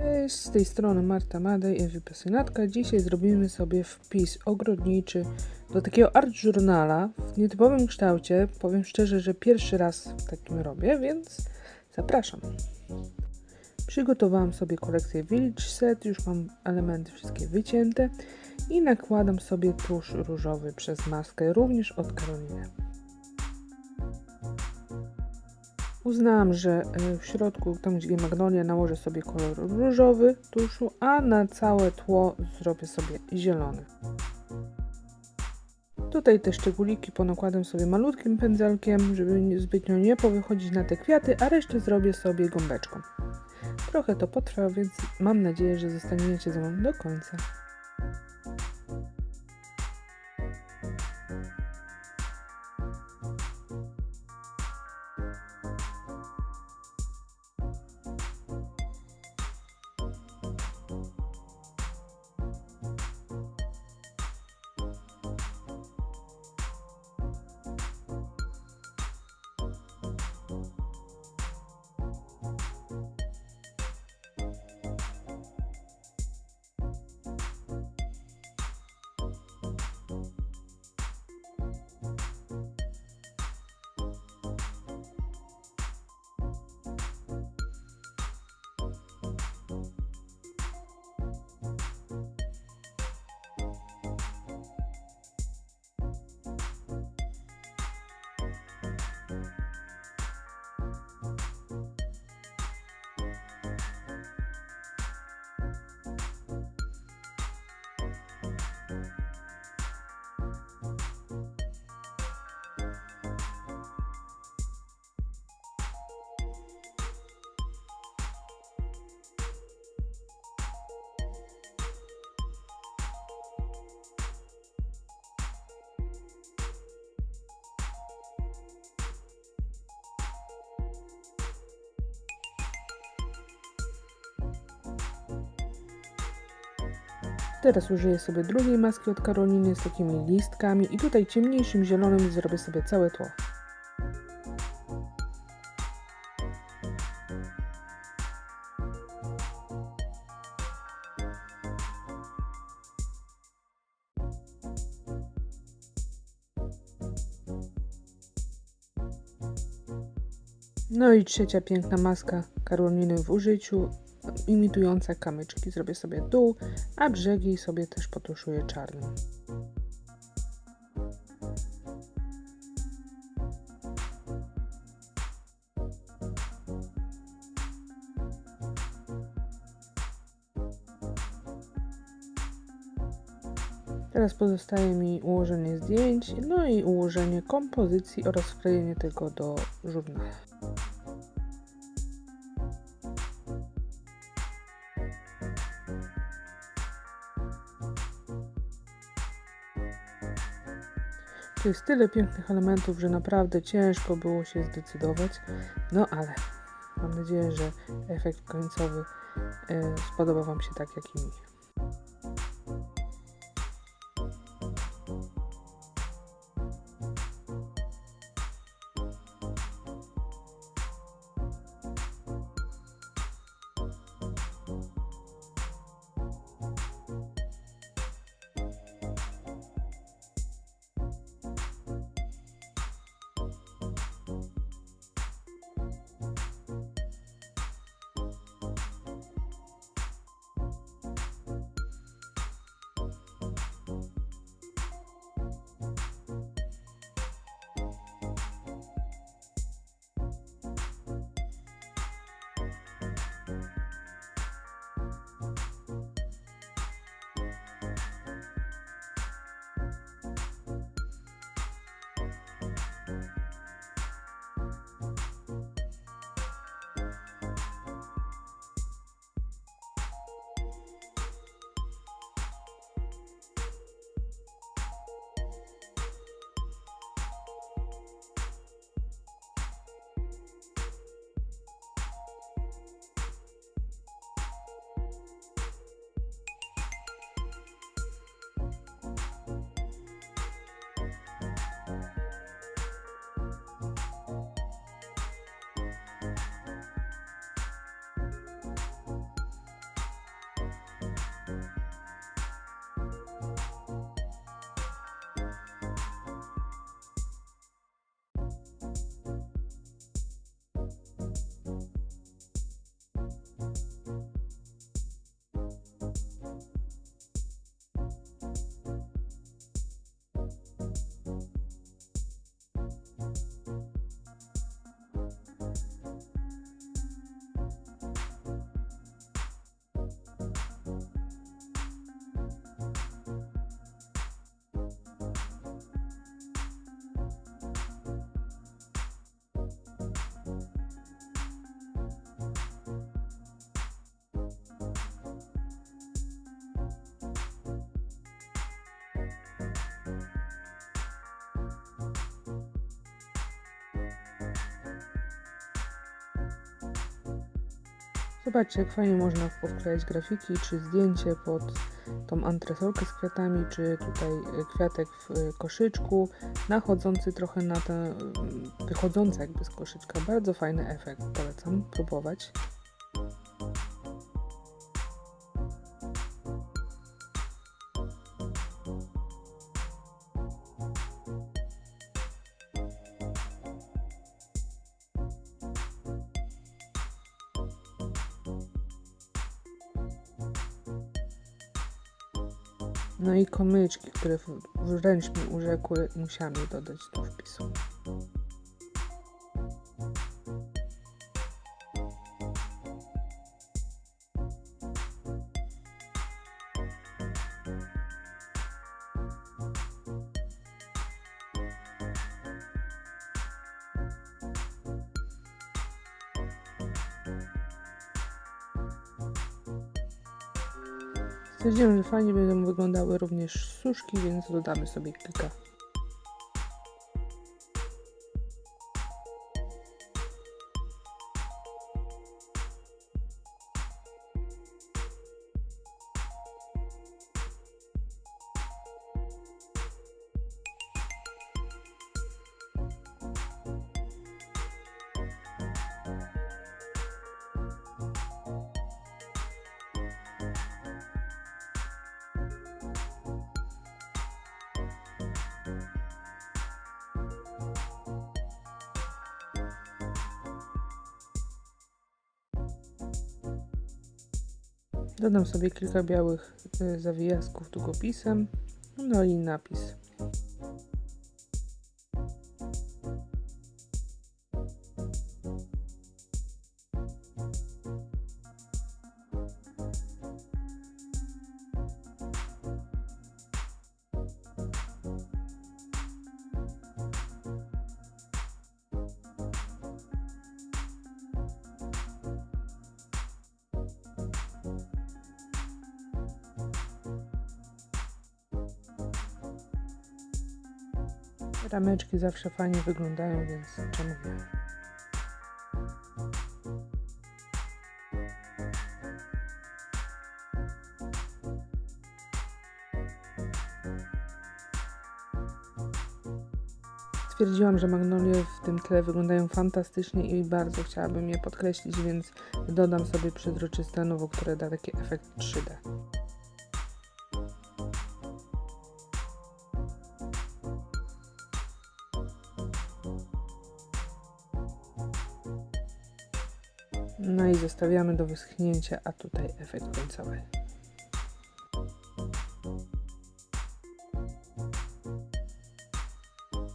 Cześć, z tej strony Marta Madej, Ewy Pasjonatka. Dzisiaj zrobimy sobie wpis ogrodniczy do takiego art journala w nietypowym kształcie. Powiem szczerze, że pierwszy raz takim robię, więc zapraszam. Przygotowałam sobie kolekcję Village Set, już mam elementy wszystkie wycięte i nakładam sobie tusz różowy przez maskę, również od Karoliny. Uznałam, że e, w środku, tam gdzie magnolia, nałożę sobie kolor różowy tuszu, a na całe tło zrobię sobie zielony. Tutaj te szczególiki ponakładam sobie malutkim pędzelkiem, żeby zbytnio nie powychodzić na te kwiaty, a resztę zrobię sobie gąbeczką. Trochę to potrwa, więc mam nadzieję, że zostaniecie ze mną do końca. Teraz użyję sobie drugiej maski od Karoliny z takimi listkami i tutaj ciemniejszym zielonym zrobię sobie całe tło. No i trzecia piękna maska Karoliny w użyciu, imitująca kamyczki. Zrobię sobie dół, a brzegi sobie też potuszuję czarnym. Teraz pozostaje mi ułożenie zdjęć, no i ułożenie kompozycji oraz wklejenie tego do żurnala. Tu jest tyle pięknych elementów, że naprawdę ciężko było się zdecydować. No ale mam nadzieję, że efekt końcowy e, spodoba Wam się tak jak i mi. Thank you. Zobaczcie, jak fajnie można podklejać grafiki, czy zdjęcie pod tą antresolkę z kwiatami, czy tutaj e, kwiatek w e, koszyczku, nachodzący trochę na ten, wychodzący jakby z koszyczka. Bardzo fajny efekt, polecam próbować. No i komyczki, które wręcz mi urzekły, musiałam je dodać do wpisu. Stwierdziłem, że fajnie będą wyglądały również suszki, więc dodamy sobie kilka. Dodam sobie kilka białych y, zawijasków długopisem, no i napis. Rameczki zawsze fajnie wyglądają, więc czemu nie? Stwierdziłam, że magnolie w tym tle wyglądają fantastycznie i bardzo chciałabym je podkreślić, więc dodam sobie przezroczyste nowo, które da taki efekt 3D. No i zostawiamy do wyschnięcia, a tutaj efekt końcowy.